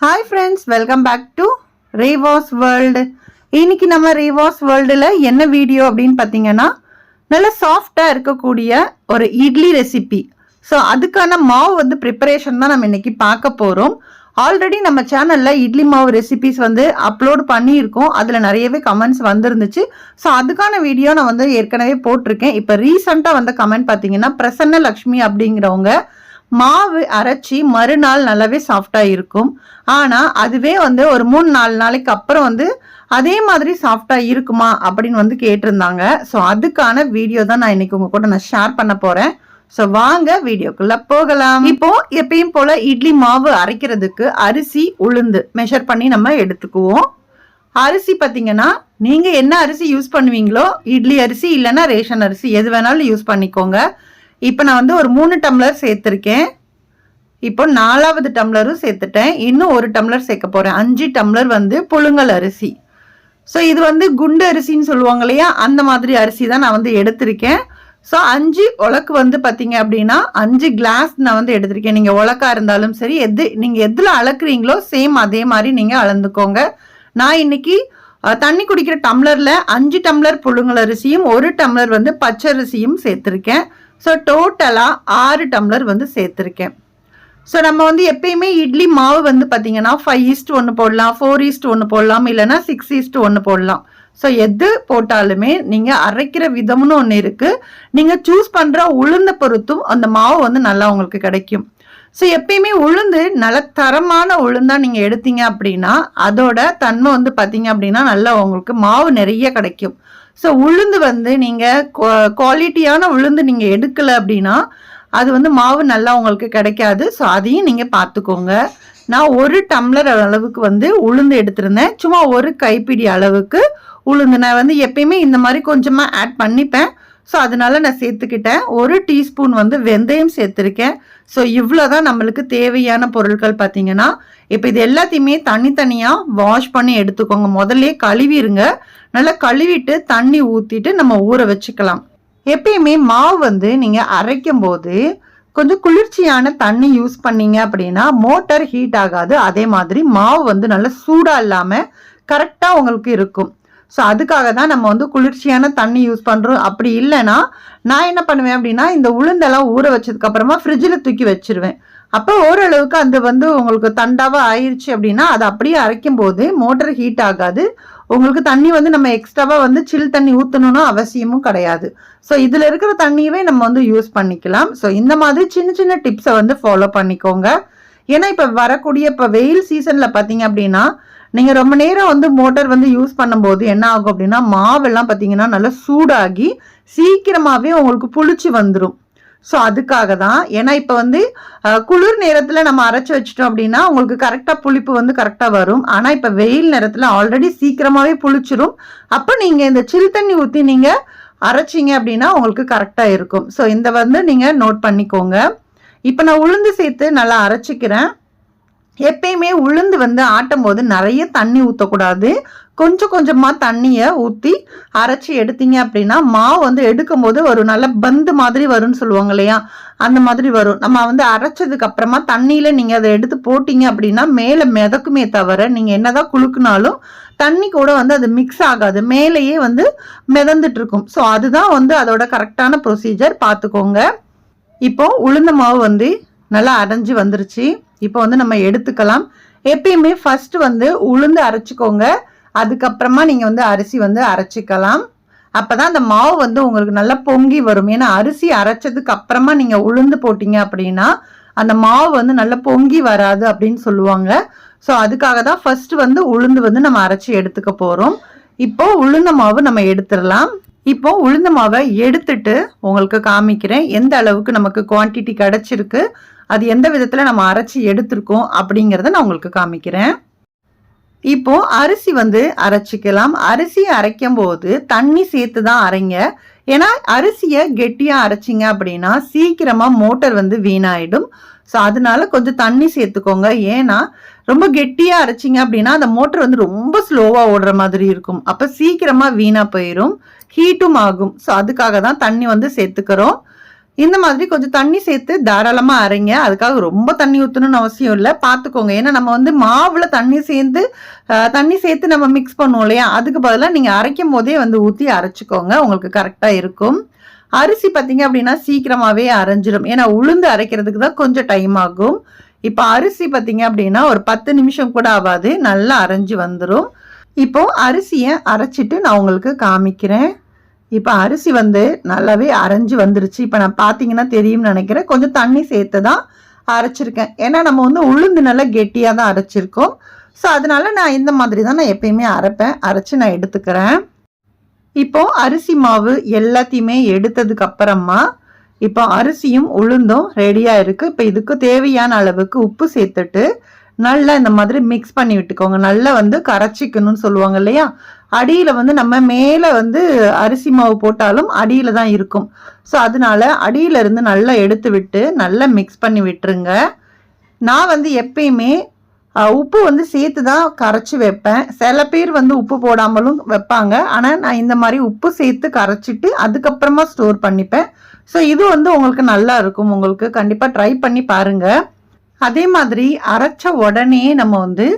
Hi friends welcome back to Revas world இன்னைக்கு நம்ம ரேவாஸ் வேர்ல்டில் என்ன வீடியோ அப்படின்னு பார்த்தீங்கன்னா நல்ல சாஃப்டாக இருக்கக்கூடிய ஒரு இட்லி ரெசிபி ஸோ அதுக்கான மாவு வந்து ப்ரிப்பரேஷன் தான் நம்ம இன்னைக்கு பார்க்க போகிறோம் ஆல்ரெடி நம்ம சேனலில் இட்லி மாவு ரெசிபிஸ் வந்து அப்லோட் பண்ணியிருக்கோம். அதில் நிறையவே கமெண்ட்ஸ் வந்துருந்துச்சு. ஸோ அதுக்கான வீடியோ நான் வந்து ஏற்கனவே போட்டிருக்கேன். இப்போ ரீசெண்டாக வந்த கமெண்ட் பார்த்தீங்கன்னா பிரசன்ன லக்ஷ்மி அப்படிங்கிறவங்க மாவு அரைச்சி மறுநாள் நல்லாவே சாஃப்டாக இருக்கும். ஆனால் அதுவே வந்து ஒரு மூணு நாலு நாளைக்கு அப்புறம் வந்து அதே மாதிரி சாஃப்டாக இருக்குமா அப்படின்னு வந்து கேட்டிருந்தாங்க. ஸோ அதுக்கான வீடியோ தான் நான் இன்னைக்கு உங்கள் கூட நான் ஷேர் பண்ண போகிறேன் ஸோ வாங்க வீடியோக்குள்ள போகலாம். இப்போ எப்பயும் போல இட்லி மாவு அரைக்கிறதுக்கு அரிசி உளுந்து மெஷர் பண்ணி நம்ம எடுத்துக்குவோம். அரிசி பார்த்தீங்கன்னா நீங்கள் என்ன அரிசி யூஸ் பண்ணுவீங்களோ இட்லி அரிசி இல்லைன்னா ரேஷன் அரிசி எது வேணாலும் யூஸ் பண்ணிக்கோங்க. இப்போ நான் வந்து ஒரு மூணு டம்ளர் சேர்த்துருக்கேன். இப்போ நாலாவது டம்ளரும் சேர்த்துட்டேன். இன்னும் ஒரு டம்ளர் சேர்க்க போகிறேன் அஞ்சு டம்ளர் வந்து புழுங்கல் அரிசி. ஸோ இது வந்து குண்டு அரிசின்னு சொல்லுவாங்க இல்லையா? அந்த மாதிரி அரிசி தான் நான் வந்து எடுத்திருக்கேன். ஸோ அஞ்சு உலக்கு வந்து பார்த்தீங்க அப்படின்னா அஞ்சு கிளாஸ் நான் வந்து எடுத்திருக்கேன். நீங்கள் உலக்கா இருந்தாலும் சரி எது நீங்கள் எதில் அளக்குறீங்களோ சேம் அதே மாதிரி நீங்கள் அளந்துக்கோங்க. நான் இன்னைக்கு தண்ணி குடிக்கிற டம்ளரில் அஞ்சு டம்ளர் புழுங்கல் அரிசியும் ஒரு டம்ளர் வந்து பச்சரிசியும் சேர்த்துருக்கேன். ஸோ டோட்டலாக ஆறு டம்ளர் வந்து சேர்த்துருக்கேன். ஸோ நம்ம வந்து எப்பயுமே இட்லி மாவு வந்து பார்த்தீங்கன்னா ஃபைவ் ஈஸ்ட் ஒன்று போடலாம் ஃபோர் ஈஸ்ட் ஒன்று போடலாம் இல்லைன்னா சிக்ஸ் ஈஸ்ட் ஒன்று போடலாம். ஸோ எது போட்டாலுமே நீங்கள் அரைக்கிற விதம்னு ஒன்று இருக்குது நீங்கள் சூஸ் பண்ணுற உளுந்த பொறுத்தும் அந்த மாவு வந்து நல்லா உங்களுக்கு கிடைக்கும். ஸோ எப்பயுமே உளுந்து நல்ல தரமான உளுந்தாக நீங்கள் எடுத்தீங்க அப்படின்னா அதோட தன்மை வந்து பார்த்தீங்க அப்படின்னா நல்லா உங்களுக்கு மாவு நிறைய கிடைக்கும். ஸோ உளுந்து வந்து நீங்கள் குவாலிட்டியான உளுந்து நீங்கள் எடுக்கலை அப்படின்னா அது வந்து மாவு நல்லா உங்களுக்கு கிடைக்காது. ஸோ அதையும் நீங்கள் பார்த்துக்கோங்க. நான் ஒரு டம்ளர் அளவுக்கு வந்து உளுந்து எடுத்திருந்தேன். சும்மா ஒரு கைப்பிடி அளவுக்கு உளுந்து. நான் வந்து எப்பயுமே இந்த மாதிரி கொஞ்சமாக ஆட் பண்ணிப்பேன். ஸோ அதனால நான் சேர்த்துக்கிட்டேன். ஒரு டீஸ்பூன் வந்து வெந்தயம் சேர்த்துருக்கேன். ஸோ இவ்வளோ தான் நம்மளுக்கு தேவையான பொருட்கள் பார்த்தீங்கன்னா இப்போ இது எல்லாத்தையுமே தனித்தனியாக வாஷ் பண்ணி எடுத்துக்கோங்க. முதல்ல கழுவிடுங்க நல்லா கழுவிட்டு தண்ணி ஊற்றிட்டு நம்ம ஊற வச்சுக்கலாம். எப்பயுமே மாவு வந்து நீங்கள் அரைக்கும் போது கொஞ்சம் குளிர்ச்சியான தண்ணி யூஸ் பண்ணீங்க அப்படின்னா மோட்டர் ஹீட் ஆகாது. அதே மாதிரி மாவு வந்து நல்லா சூடாக இல்லாமல் கரெக்டாக உங்களுக்கு இருக்கும். ஸோ அதுக்காக தான் நம்ம வந்து குளிர்ச்சியான தண்ணி யூஸ் பண்ணுறோம் அப்படி இல்லைன்னா நான் என்ன பண்ணுவேன் அப்படின்னா இந்த உளுந்தெல்லாம் ஊற வச்சதுக்கப்புறமா ஃப்ரிட்ஜில் தூக்கி வச்சிருவேன். அப்போ ஓரளவுக்கு அது வந்து உங்களுக்கு தண்டாவாக ஆயிடுச்சு அப்படின்னா அதை அப்படியே அரைக்கும் போது மோட்டர் ஹீட் ஆகாது. உங்களுக்கு தண்ணி வந்து நம்ம எக்ஸ்ட்ராவாக வந்து சில் தண்ணி ஊற்றணும்னு அவசியமும் கிடையாது. ஸோ இதில் இருக்கிற தண்ணியவே நம்ம வந்து யூஸ் பண்ணிக்கலாம். ஸோ இந்த மாதிரி சின்ன சின்ன டிப்ஸை வந்து ஃபாலோ பண்ணிக்கோங்க. ஏன்னா இப்போ வரக்கூடிய இப்போ வெயில் சீசனில் பார்த்தீங்க அப்படின்னா நீங்கள் ரொம்ப நேரம் வந்து மோட்டர் வந்து யூஸ் பண்ணும்போது என்ன ஆகும் அப்படின்னா மாவெல்லாம் பார்த்தீங்கன்னா நல்லா சூடாகி சீக்கிரமாகவே உங்களுக்கு புளிச்சு வந்துடும் ஸோ அதுக்காக தான் ஏன்னா இப்போ வந்து குளிர் நேரத்தில் நம்ம அரைச்சி வச்சிட்டோம் அப்படின்னா உங்களுக்கு கரெக்டாக புளிப்பு வந்து கரெக்டாக வரும். ஆனால் இப்போ வெயில் நேரத்தில் ஆல்ரெடி சீக்கிரமாகவே புளிச்சிரும். அப்போ நீங்கள் இந்த சில் தண்ணி ஊற்றி நீங்கள் அரைச்சிங்க அப்படின்னா உங்களுக்கு கரெக்டாக இருக்கும். ஸோ இந்த வந்து நீங்கள் நோட் பண்ணிக்கோங்க. இப்போ நான் உளுந்து சேர்த்து நல்லா அரைச்சிக்கிறேன். எப்பயுமே உளுந்து வந்து ஆட்டும் போது நிறைய தண்ணி ஊற்றக்கூடாது கொஞ்சம் கொஞ்சமாக தண்ணியை ஊற்றி அரைச்சி எடுத்தீங்க அப்படின்னா மாவு வந்து எடுக்கும் போது ஒரு நல்ல பந்து மாதிரி வரும்னு சொல்லுவாங்க இல்லையா? அந்த மாதிரி வரும். நம்ம வந்து அரைச்சதுக்கு அப்புறமா தண்ணியில் நீங்கள் அதை எடுத்து போட்டிங்க அப்படின்னா மேலே மிதக்குமே தவிர நீங்கள் என்னதான் குலுக்குனாலும் தண்ணி கூட வந்து அது மிக்ஸ் ஆகாது. மேலேயே வந்து மிதந்துட்டு இருக்கும். ஸோ அதுதான் வந்து அதோட கரெக்டான ப்ரொசீஜர் பார்த்துக்கோங்க. இப்போ உளுந்த மாவு வந்து நல்லா அரைஞ்சு வந்துருச்சு. இப்போ வந்து நம்ம எடுத்துக்கலாம். எப்பயுமே ஃபர்ஸ்ட் வந்து உளுந்து அரைச்சிக்கோங்க. அதுக்கப்புறமா நீங்கள் வந்து அரிசி வந்து அரைச்சிக்கலாம். அப்பதான் அந்த மாவு வந்து உங்களுக்கு நல்லா பொங்கி வரும். ஏன்னா அரிசி அரைச்சதுக்கு அப்புறமா நீங்கள் உளுந்து போட்டீங்க அப்படின்னா அந்த மாவு வந்து நல்லா பொங்கி வராது அப்படின்னு சொல்லுவாங்க. ஸோ அதுக்காக தான் ஃபர்ஸ்ட் வந்து உளுந்து வந்து நம்ம அரைச்சி எடுத்துக்க போகிறோம் இப்போ உளுந்த மாவு நம்ம எடுத்துடலாம். இப்போ உளுந்த மாவை எடுத்துட்டு உங்களுக்கு காமிக்கிறேன். எந்த அளவுக்கு நமக்கு குவான்டிட்டி கிடைச்சிருக்கு அது எந்த விதத்தில் நம்ம அரைச்சி எடுத்திருக்கோம் அப்படிங்கிறத நான் உங்களுக்கு காமிக்கிறேன். இப்போ அரிசி வந்து அரைச்சிக்கலாம். அரிசி அரைக்கும் போது தண்ணி சேர்த்து தான் அரைங்க. ஏன்னா அரிசியை கெட்டியாக அரைச்சிங்க அப்படின்னா சீக்கிரமாக மோட்டர் வந்து வீணாயிடும். ஸோ அதனால கொஞ்சம் தண்ணி சேர்த்துக்கோங்க. ஏன்னா ரொம்ப கெட்டியாக அரைச்சிங்க அப்படின்னா அந்த மோட்டர் வந்து ரொம்ப ஸ்லோவாக ஓடுற மாதிரி இருக்கும். அப்போ சீக்கிரமாக வீணாக போயிடும் ஹீட்டும் ஆகும். ஸோ அதுக்காக தான் தண்ணி வந்து சேர்த்துக்கிறோம். இந்த மாதிரி கொஞ்சம் தண்ணி சேர்த்து தாராளமாக அரைங்க. அதுக்காக ரொம்ப தண்ணி ஊற்றணும்னு அவசியம் இல்லை. பார்த்துக்கோங்க ஏன்னா நம்ம வந்து மாவில் தண்ணி சேர்ந்து தண்ணி சேர்த்து நம்ம மிக்ஸ் பண்ணுவோம் இல்லையா? அதுக்கு பதிலாக நீங்கள் அரைக்கும் போதே வந்து ஊற்றி அரைச்சிக்கோங்க. உங்களுக்கு கரெக்டாக இருக்கும். அரிசி பார்த்தீங்க அப்படின்னா சீக்கிரமாகவே அரைஞ்சிரும். ஏன்னா உளுந்து அரைக்கிறதுக்கு தான் கொஞ்சம் டைம் ஆகும். இப்போ அரிசி பார்த்தீங்க அப்படின்னா ஒரு பத்து நிமிஷம் கூட ஆகாது. நல்லா அரைஞ்சு வந்துடும் இப்போ அரிசியை அரைச்சிட்டு நான் உங்களுக்கு காமிக்கிறேன். இப்போ அரிசி வந்து நல்லாவே அரைஞ்சு வந்துருச்சு. இப்போ நான் பார்த்தீங்கன்னா தெரியும்னு நினைக்கிறேன். கொஞ்சம் தண்ணி சேர்த்து தான் அரைச்சிருக்கேன். ஏன்னா நம்ம வந்து உளுந்து நல்லா கெட்டியாக தான் அரைச்சிருக்கோம். ஸோ அதனால நான் இந்த மாதிரி தான் நான் எப்பயுமே அரைப்பேன். அரைச்சி நான் எடுத்துக்கிறேன். இப்போ அரிசி மாவு எல்லாத்தையுமே எடுத்ததுக்கு அப்புறமா இப்போ அரிசியும் உளுந்தும் ரெடியாக இருக்குது இப்போ இதுக்கு தேவையான அளவுக்கு உப்பு சேர்த்துட்டு நல்லா இந்த மாதிரி மிக்ஸ் பண்ணி விட்டுக்கோங்க. நல்லா வந்து கரைச்சிக்கணும்னு சொல்லுவாங்க இல்லையா? அடியில் வந்து நம்ம மேலே வந்து அரிசி மாவு போட்டாலும் அடியில் தான் இருக்கும். ஸோ அதனால அடியிலிருந்து நல்லா எடுத்து விட்டு நல்லா மிக்ஸ் பண்ணி விட்டுருங்க. நான் வந்து எப்பயுமே உப்பு வந்து சேர்த்து தான் கரைச்சி வைப்பேன். சில பேர் வந்து உப்பு போடாமலும் வைப்பாங்க. ஆனால் நான் இந்த மாதிரி உப்பு சேர்த்து கரைச்சிட்டு அதுக்கப்புறமா ஸ்டோர் பண்ணிப்பேன். ஸோ இது வந்து உங்களுக்கு நல்லா இருக்கும். உங்களுக்கு கண்டிப்பாக ட்ரை பண்ணி பாருங்கள் அதே மாதிரி அரைச்ச உடனே நம்ம வந்து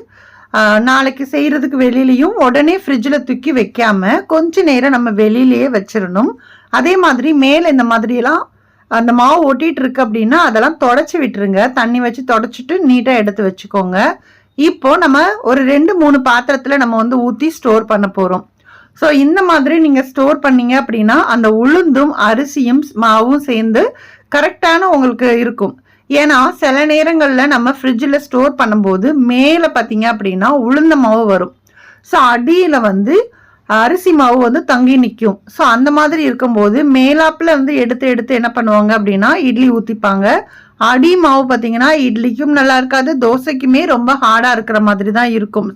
நாளைக்கு செய்கிறதுக்கு வெளியிலையும் உடனே ஃப்ரிட்ஜில் தூக்கி வைக்காம கொஞ்ச நேரம் நம்ம வெளியிலேயே வச்சிடணும் அதே மாதிரி மேலே இந்த மாதிரியெல்லாம் அந்த மாவு ஒட்டிகிட்டு இருக்கு அப்படின்னா அதெல்லாம் தொடச்சி விட்டுருங்க. தண்ணி வச்சு தொடச்சிட்டு நீட்டாக எடுத்து வச்சுக்கோங்க. இப்போ நம்ம ஒரு ரெண்டு மூணு பாத்திரத்தில் நம்ம வந்து ஊற்றி ஸ்டோர் பண்ண போகிறோம் ஸோ இந்த மாதிரி நீங்கள் ஸ்டோர் பண்ணீங்க அப்படின்னா அந்த உளுந்தும் அரிசியும் மாவும் சேர்ந்து கரெக்டான உங்களுக்கு இருக்கும். ஏன்னா சில நேரங்களில் நம்ம ஃப்ரிட்ஜில் ஸ்டோர் பண்ணும்போது மேலே பார்த்தீங்க அப்படின்னா உளுந்த மாவு வரும். ஸோ அடியில் வந்து அரிசி மாவு வந்து தங்கி நிற்கும் ஸோ அந்த மாதிரி இருக்கும்போது மேலாப்பில் வந்து எடுத்து எடுத்து என்ன பண்ணுவாங்க அப்படின்னா இட்லி ஊற்றிப்பாங்க அடி மாவு பார்த்தீங்கன்னா இட்லிக்கும் நல்லா இருக்காது தோசைக்குமே ரொம்ப ஹார்டாக இருக்கிற மாதிரி தான் இருக்கும்.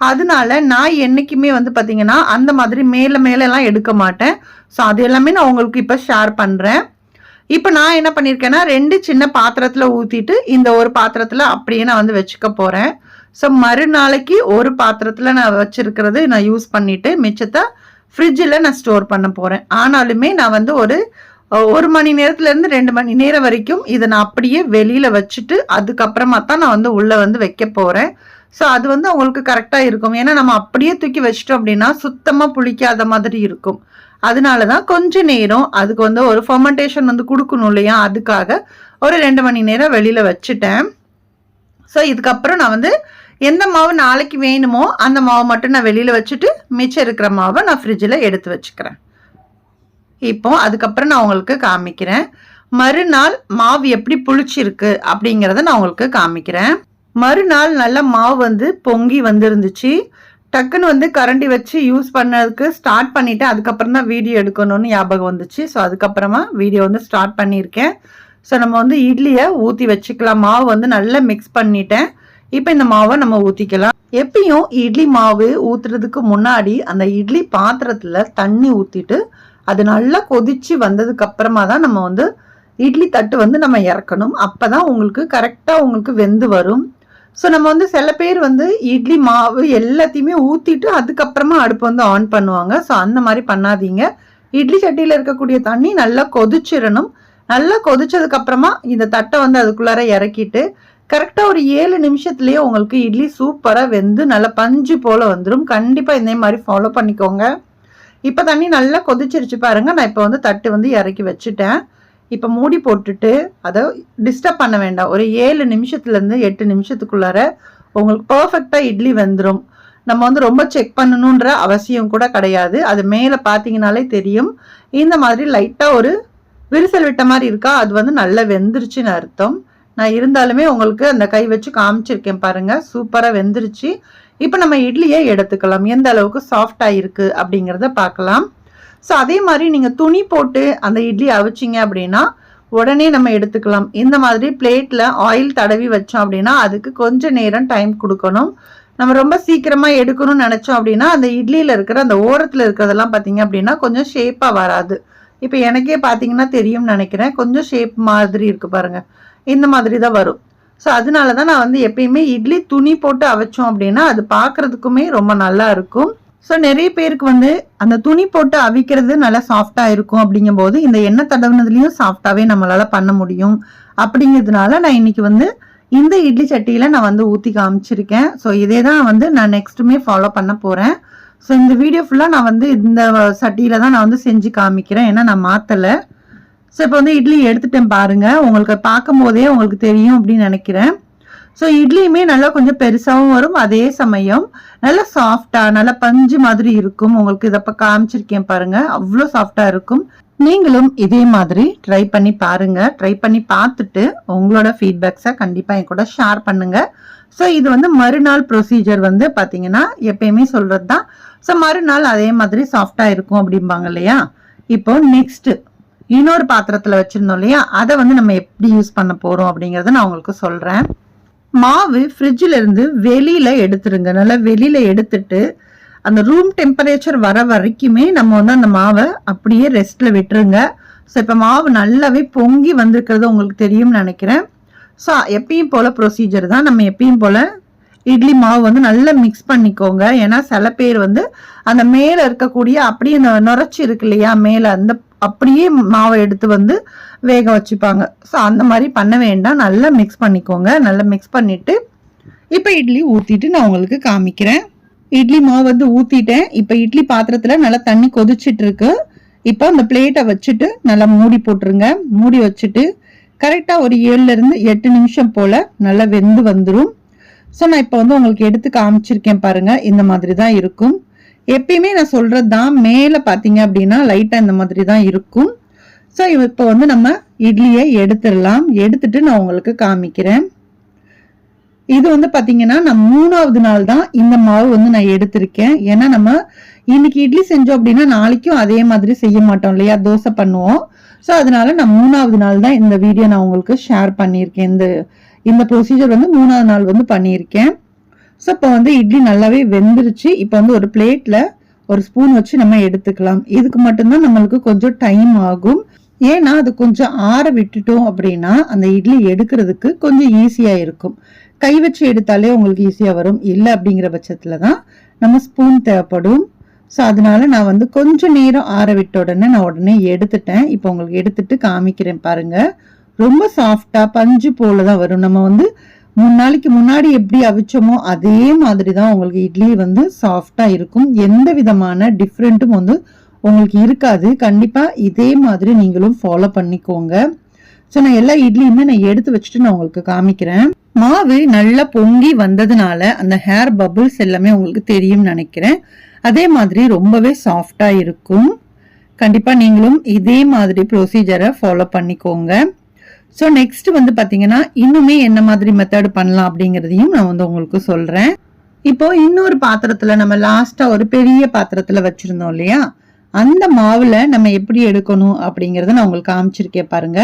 அதனால நான் என்றைக்குமே வந்து பார்த்தீங்கன்னா அந்த மாதிரி மேலே மேலெல்லாம் எடுக்க மாட்டேன். ஸோ அது எல்லாமே நான் உங்களுக்கு இப்போ ஷேர் பண்ணுறேன் இப்போ நான் என்ன பண்ணியிருக்கேன்னா ரெண்டு சின்ன பாத்திரத்தில் ஊற்றிட்டு இந்த ஒரு பாத்திரத்தில் அப்படியே நான் வந்து வச்சுக்க போகிறேன் ஸோ மறுநாளைக்கு ஒரு பாத்திரத்தில் நான் வச்சுருக்கிறது நான் யூஸ் பண்ணிவிட்டு மிச்சத்தை ஃப்ரிட்ஜில் நான் ஸ்டோர் பண்ண போகிறேன் ஆனாலுமே நான் வந்து ஒரு ஒரு மணி நேரத்துலேருந்து ரெண்டு மணி நேரம் வரைக்கும் இதை நான் அப்படியே வெளியில் வச்சுட்டு அதுக்கப்புறமா தான் நான் வந்து உள்ளே வந்து வைக்க போகிறேன் ஸோ அது வந்து அவங்களுக்கு கரெக்டாக இருக்கும். ஏன்னா நம்ம அப்படியே தூக்கி வச்சிட்டோம் அப்படின்னா சுத்தமாக புளிக்காத மாதிரி இருக்கும். அதனால தான் கொஞ்ச நேரம் அதுக்கு வந்து ஒரு ஃபர்மெண்டேஷன் வந்து கொடுக்கணும் இல்லையா? அதுக்காக ஒரு ரெண்டு மணி நேரம் வெளியில் வச்சுட்டேன். ஸோ இதுக்கப்புறம் நான் வந்து எந்த மாவு நாளைக்கு வேணுமோ அந்த மாவு மட்டும் நான் வெளியில் வச்சுட்டு மிச்சம் இருக்கிற மாவை நான் ஃப்ரிட்ஜில் எடுத்து வச்சுக்கிறேன். இப்போ அதுக்கப்புறம் நான் உங்களுக்கு காமிக்கிறேன். மறுநாள் மாவு எப்படி புளிச்சிருக்கு அப்படிங்கிறத நான் உங்களுக்கு காமிக்கிறேன். மறுநாள் நல்லா மாவு வந்து பொங்கி வந்துருந்துச்சு. டக்குன்னு வந்து கரண்டி வச்சு யூஸ் பண்ணதுக்கு ஸ்டார்ட் பண்ணிவிட்டு அதுக்கப்புறம் தான் வீடியோ எடுக்கணும்னு ஞாபகம் வந்துச்சு. ஸோ அதுக்கப்புறமா வீடியோ வந்து ஸ்டார்ட் பண்ணியிருக்கேன். ஸோ நம்ம வந்து இட்லியை ஊற்றி வச்சுக்கலாம். மாவு வந்து நல்லா மிக்ஸ் பண்ணிட்டேன். இப்போ இந்த மாவை நம்ம ஊற்றிக்கலாம் எப்பயும் இட்லி மாவு ஊற்றுறதுக்கு முன்னாடி அந்த இட்லி பாத்திரத்தில் தண்ணி ஊற்றிட்டு அது நல்லா கொதிச்சு வந்ததுக்கு அப்புறமா தான் நம்ம வந்து இட்லி தட்டு வந்து நம்ம இறக்கணும். அப்போ தான் உங்களுக்கு கரெக்டாக உங்களுக்கு வெந்து வரும். ஸோ நம்ம வந்து சில பேர் வந்து இட்லி மாவு எல்லாத்தையுமே ஊற்றிட்டு அதுக்கப்புறமா அடுப்பு வந்து ஆன் பண்ணுவாங்க. ஸோ அந்த மாதிரி பண்ணாதீங்க. இட்லி சட்டியில் இருக்கக்கூடிய தண்ணி நல்லா கொதிச்சிடணும். நல்லா கொதிச்சதுக்கு அப்புறமா இந்த தட்டை வந்து அதுக்குள்ளார இறக்கிட்டு கரெக்டாக ஒரு ஏழு நிமிஷத்துலேயே உங்களுக்கு இட்லி சூப்பராக வெந்து நல்லா பஞ்சு போல் வந்துடும் கண்டிப்பாக இதே மாதிரி ஃபாலோ பண்ணிக்கோங்க. இப்போ தண்ணி நல்லா கொதிச்சிருச்சு பாருங்கள் நான் இப்போ வந்து தட்டு வந்து இறக்கி வச்சுட்டேன். இப்போ மூடி போட்டுட்டு அதை டிஸ்டர்ப் பண்ண வேண்டாம். ஒரு ஏழு நிமிஷத்துலேருந்து எட்டு நிமிஷத்துக்குள்ளார உங்களுக்கு பர்ஃபெக்டாக இட்லி வெந்துடும் நம்ம வந்து ரொம்ப செக் பண்ணணுன்ற அவசியம் கூட கிடையாது. அது மேலே பார்த்தீங்கனாலே தெரியும். இந்த மாதிரி லைட்டாக ஒரு விரிசல் விட்ட மாதிரி இருக்கா? அது வந்து நல்லா வெந்துருச்சுன்னு அர்த்தம். நான் இருந்தாலுமே உங்களுக்கு அந்த கை வச்சு காமிச்சிருக்கேன் பாருங்க. சூப்பராக வெந்துருச்சு. இப்போ நம்ம இட்லியை எடுத்துக்கலாம். எந்த அளவுக்கு சாஃப்டாக இருக்கு அப்படிங்கிறத பார்க்கலாம். ஸோ அதே மாதிரி நீங்கள் துணி போட்டு அந்த இட்லி அவிச்சிங்க அப்படின்னா உடனே நம்ம எடுத்துக்கலாம். இந்த மாதிரி பிளேட்டில் ஆயில் தடவி வச்சோம் அப்படின்னா அதுக்கு கொஞ்சம் நேரம் டைம் கொடுக்கணும். நம்ம ரொம்ப சீக்கிரமாக எடுக்கணும்னு நினச்சோம் அப்படின்னா அந்த இட்லியில் இருக்கிற அந்த ஓரத்தில் இருக்கிறதெல்லாம் பார்த்தீங்க அப்படின்னா கொஞ்சம் ஷேப்பாக வராது. இப்போ எனக்கே பார்த்தீங்கன்னா தெரியும்னு நினைக்கிறேன். கொஞ்சம் ஷேப் மாதிரி இருக்கு பாருங்க. இந்த மாதிரி தான் வரும். ஸோ அதனால தான் நான் வந்து எப்பயுமே இட்லி துணி போட்டு அவைச்சோம் அப்படின்னா அது பார்க்கறதுக்குமே ரொம்ப நல்லா இருக்கும். ஸோ நிறைய பேருக்கு வந்து அந்த துணி போட்டு அவிக்கிறது நல்லா சாஃப்டாக இருக்கும் அப்படிங்கும்போது இந்த எண்ணெய் தடவுனதுலேயும் சாஃப்டாகவே நம்மளால் பண்ண முடியும். அப்படிங்கிறதுனால நான் இன்னைக்கு வந்து இந்த இட்லி சட்டியில் நான் வந்து ஊற்றி காமிச்சிருக்கேன். ஸோ இதே தான் வந்து நான் நெக்ஸ்ட்டுமே ஃபாலோ பண்ண போகிறேன் ஸோ இந்த வீடியோ ஃபுல்லாக நான் வந்து இந்த சட்டியில் தான் நான் வந்து செஞ்சு காமிக்கிறேன். ஏன்னா நான் மாற்றலை ஸோ இப்போ வந்து இட்லி எடுத்துட்டேன் பாருங்க. உங்களுக்கு பார்க்கும் போதே உங்களுக்கு தெரியும் அப்படின்னு நினைக்கிறேன். ஸோ இட்லியுமே நல்லா கொஞ்சம் பெருசாகவும் வரும். அதே சமயம் நல்லா சாஃப்டாக நல்லா பஞ்சு மாதிரி இருக்கும். உங்களுக்கு இதை இப்போ காமிச்சிருக்கேன் பாருங்க. அவ்வளோ சாஃப்டாக இருக்கும். நீங்களும் இதே மாதிரி ட்ரை பண்ணி பாருங்க. ட்ரை பண்ணி பார்த்துட்டு உங்களோட ஃபீட்பேக்ஸை கண்டிப்பாக என் கூட ஷேர் பண்ணுங்க. ஸோ இது வந்து மறுநாள் ப்ரொசீஜர் வந்து பார்த்தீங்கன்னா எப்பயுமே சொல்கிறது தான் ஸோ மறுநாள் அதே மாதிரி சாஃப்டாக இருக்கும் அப்படிம்பாங்க இல்லையா? இப்போ நெக்ஸ்ட்டு இன்னொரு பாத்திரத்தில் வச்சுருந்தோம் இல்லையா? அதை வந்து நம்ம எப்படி யூஸ் பண்ண போகிறோம் அப்படிங்கிறத நான் உங்களுக்கு சொல்கிறேன் மாவு ஃப்ரிட்ஜில் இருந்து வெளியில் எடுத்துருங்க. நல்லா வெளியில் எடுத்துட்டு அந்த ரூம் டெம்பரேச்சர் வர வரைக்குமே நம்ம வந்து அந்த மாவை அப்படியே ரெஸ்ட்டில் விட்டுருங்க. ஸோ இப்போ மாவு நல்லாவே பொங்கி வந்திருக்கிறது உங்களுக்கு தெரியும்னு நினைக்கிறேன். ஸோ எப்பயும் போல் ப்ரொசீஜர் தான். நம்ம எப்பயும் போல் இட்லி மாவு வந்து நல்லா மிக்ஸ் பண்ணிக்கோங்க. ஏன்னா சில பேர் வந்து அந்த மேலே இருக்கக்கூடிய அப்படியே அந்த நுரைச்சி இருக்கு இல்லையா? மேலே அந்த அப்படியே மாவை எடுத்து வந்து வேக வச்சுப்பாங்க. ஸோ அந்த மாதிரி பண்ண வேண்டாம். நல்லா மிக்ஸ் பண்ணிக்கோங்க. நல்லா மிக்ஸ் பண்ணிவிட்டு இப்போ இட்லி ஊற்றிட்டு நான் உங்களுக்கு காமிக்கிறேன். இட்லி மாவு வந்து ஊற்றிட்டேன் இப்போ இட்லி பாத்திரத்தில் நல்லா தண்ணி கொதிச்சிட்டு இருக்கு இப்போ அந்த பிளேட்டை வச்சுட்டு நல்லா மூடி போட்டுருங்க. மூடி வச்சுட்டு கரெக்டாக ஒரு ஏழுலேருந்து எட்டு நிமிஷம் போல் நல்லா வெந்து வந்துடும் ஸோ நான் இப்போ வந்து உங்களுக்கு எடுத்து காமிச்சிருக்கேன் பாருங்க. இந்த மாதிரி தான் இருக்கும். எப்பயுமே நான் சொல்றது தான் மேலே பார்த்தீங்க அப்படின்னா லைட்டாக இந்த மாதிரி தான் இருக்கும் ஸோ இப்போ வந்து நம்ம இட்லியை எடுத்துடலாம். எடுத்துட்டு நான் உங்களுக்கு காமிக்கிறேன். இது வந்து பாத்தீங்கன்னா நான் மூணாவது நாள் தான் இந்த மாவு வந்து நான் எடுத்திருக்கேன். ஏன்னா நம்ம இன்னைக்கு இட்லி செஞ்சோம் அப்படின்னா நாளைக்கும் அதே மாதிரி செய்ய மாட்டோம் இல்லையா? தோசை பண்ணுவோம். ஸோ அதனால நான் மூணாவது நாள் தான் இந்த வீடியோ நான் உங்களுக்கு ஷேர் பண்ணியிருக்கேன். இந்த இந்த ப்ரொசீஜர் வந்து மூணாவது நாள் வந்து பண்ணியிருக்கேன். ஸோ இப்போ வந்து இட்லி நல்லாவே வெந்துருச்சு. இப்போ வந்து ஒரு பிளேட்ல ஒரு ஸ்பூன் வச்சு நம்ம எடுத்துக்கலாம். இதுக்கு மட்டும்தான் நம்மளுக்கு கொஞ்சம் டைம் ஆகும். ஏன்னா அது கொஞ்சம் ஆற விட்டுட்டோம் அப்படின்னா அந்த இட்லி எடுக்கிறதுக்கு கொஞ்சம் ஈஸியாக இருக்கும். கை வச்சு எடுத்தாலே உங்களுக்கு ஈஸியாக வரும். இல்லை அப்படிங்கிற பட்சத்தில் தான் நம்ம ஸ்பூன் தேவைப்படும். ஸோ அதனால நான் வந்து கொஞ்சம் நேரம் ஆற விட்ட உடனே நான் உடனே எடுத்துட்டேன். இப்போ உங்களுக்கு எடுத்துட்டு காமிக்கிறேன் பாருங்க. ரொம்ப சாஃப்டா பஞ்சு போல தான் வரும். நம்ம வந்து மூணு நாளைக்கு முன்னாடி எப்படி அவிச்சோமோ அதே மாதிரி தான் உங்களுக்கு இட்லி வந்து சாஃப்டா இருக்கும். எந்த விதமான டிஃப்ரெண்ட்டும் வந்து உங்களுக்கு இருக்காது. கண்டிப்பாக இதே மாதிரி நீங்களும் ஃபாலோ பண்ணிக்கோங்க. ஸோ நான் எல்லா இட்லியுமே நான் எடுத்து வச்சுட்டு நான் உங்களுக்கு காமிக்கிறேன். மாவு நல்லா பொங்கி வந்ததுனால அந்த ஹேர் பபுள்ஸ் எல்லாமே உங்களுக்கு தெரியும்னு நினைக்கிறேன். அதே மாதிரி ரொம்பவே சாஃப்டாக இருக்கும். கண்டிப்பாக நீங்களும் இதே மாதிரி ப்ரொசீஜரை ஃபாலோ பண்ணிக்கோங்க. ஸோ நெக்ஸ்ட் வந்து பார்த்தீங்கன்னா இன்னுமே என்ன மாதிரி மெத்தட் பண்ணலாம் அப்படிங்கிறதையும் நான் வந்து உங்களுக்கு சொல்கிறேன் இப்போ இன்னொரு பாத்திரத்தில் நம்ம லாஸ்ட்டாக ஒரு பெரிய பாத்திரத்தில் வச்சுருந்தோம் இல்லையா? அந்த மாவில் நம்ம எப்படி எடுக்கணும் அப்படிங்கிறத நான் உங்களுக்கு காமிச்சிருக்கேன் பாருங்க.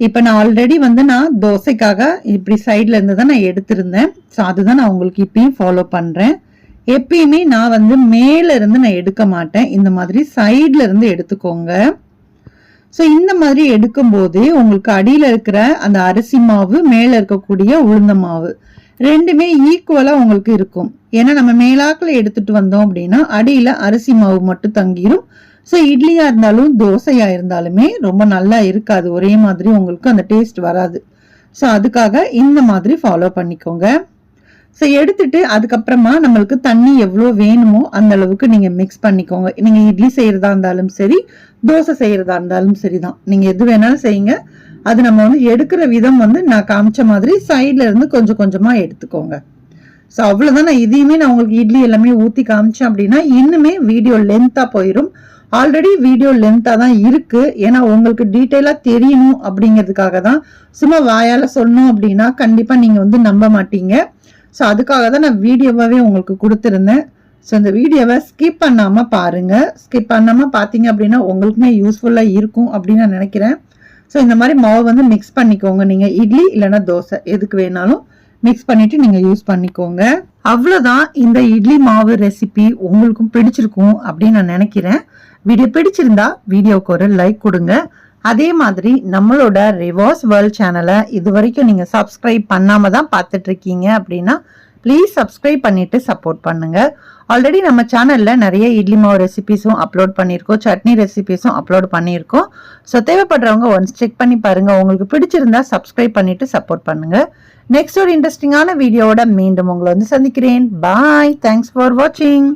இப்போ நான் ஆல்ரெடி வந்து நான் தோசைக்காக இப்படி சைடில் இருந்து தான் நான் எடுத்திருந்தேன். ஸோ அதுதான் நான் உங்களுக்கு இப்பயும் ஃபாலோ பண்ணுறேன் எப்பயுமே நான் வந்து மேலே இருந்து நான் எடுக்க மாட்டேன். இந்த மாதிரி சைடில் இருந்து எடுத்துக்கோங்க. ஸோ இந்த மாதிரி எடுக்கும்போது உங்களுக்கு அடியில் இருக்கிற அந்த அரிசி மாவு மேலே இருக்கக்கூடிய உளுந்த மாவு ரெண்டுமே ஈக்குவலாக உங்களுக்கு இருக்கும். ஏன்னா நம்ம மேலாக்கில் எடுத்துட்டு வந்தோம் அப்படின்னா அடியில் அரிசி மாவு மட்டும் தங்கிரும். ஸோ இட்லியாக இருந்தாலும் தோசையாக இருந்தாலுமே ரொம்ப நல்லா இருக்காது. ஒரே மாதிரி உங்களுக்கு அந்த டேஸ்ட் வராது. ஸோ அதுக்காக இந்த மாதிரி ஃபாலோ பண்ணிக்கோங்க. ஸோ எடுத்துட்டு அதுக்கப்புறமா நம்மளுக்கு தண்ணி எவ்வளோ வேணுமோ அந்த அளவுக்கு நீங்க மிக்ஸ் பண்ணிக்கோங்க. நீங்க இட்லி செய்யறதா இருந்தாலும் சரி தோசை செய்யறதா இருந்தாலும் சரிதான் நீங்க எது வேணாலும் செய்யுங்க. அது நம்ம வந்து எடுக்கிற விதம் வந்து நான் காமிச்ச மாதிரி சைட்ல இருந்து கொஞ்சம் கொஞ்சமா எடுத்துக்கோங்க. ஸோ அவ்வளோதான் நான் இதையுமே நான் உங்களுக்கு இட்லி எல்லாமே ஊற்றி காமிச்சேன் அப்படின்னா இன்னுமே வீடியோ லென்த்தாக போயிடும் ஆல்ரெடி வீடியோ லென்த்தாக தான் இருக்குது ஏன்னா உங்களுக்கு டீட்டெயிலாக தெரியணும் அப்படிங்கிறதுக்காக தான். சும்மா வாயால் சொல்லணும் அப்படின்னா கண்டிப்பாக நீங்கள் வந்து நம்ப மாட்டீங்க. ஸோ அதுக்காக தான் நான் வீடியோவாகவே உங்களுக்கு கொடுத்துருந்தேன். ஸோ இந்த வீடியோவை ஸ்கிப் பண்ணாமல் பாருங்கள் ஸ்கிப் பண்ணாமல் பார்த்தீங்க அப்படின்னா உங்களுக்குமே யூஸ்ஃபுல்லாக இருக்கும் அப்படின்னு நான் நினைக்கிறேன். ஸோ இந்த மாதிரி மாவு வந்து மிக்ஸ் பண்ணிக்கோங்க. நீங்கள் இட்லி இல்லைன்னா தோசை எதுக்கு வேணாலும் மிக்ஸ் பண்ணிட்டு நீங்க யூஸ் பண்ணிக்கோங்க. அவ்வளோதான் இந்த இட்லி மாவு ரெசிபி உங்களுக்கும் பிடிச்சிருக்கும் அப்படின்னு நான் நினைக்கிறேன். வீடியோ பிடிச்சிருந்தா வீடியோவுக்கு ஒரு லைக் கொடுங்க. அதே மாதிரி நம்மளோட ரிவர்ஸ் வேர்ல்ட் சேனலை இது வரைக்கும் நீங்கள் சப்ஸ்கிரைப் பண்ணாமல் தான் பார்த்துட்ருக்கீங்க அப்படின்னா ப்ளீஸ் சப்ஸ்கிரைப் பண்ணிவிட்டு சப்போர்ட் பண்ணுங்கள் ஆல்ரெடி நம்ம சேனலில் நிறைய இட்லி மாவு ரெசிபிஸும் அப்லோட் பண்ணியிருக்கோம். சட்னி ரெசிபிஸும் அப்லோட் பண்ணியிருக்கோம். ஸோ தேவைப்படுறவங்க ஒன்ஸ் செக் பண்ணி பாருங்கள் உங்களுக்கு பிடிச்சிருந்தா சப்ஸ்கிரைப் பண்ணிட்டு சப்போர்ட் பண்ணுங்கள் நெக்ஸ்ட் ஒரு இன்ட்ரெஸ்டிங்கான வீடியோவோட மீண்டும் உங்களை வந்து சந்திக்கிறேன். பாய் தேங்க்ஸ் ஃபார் வாட்சிங்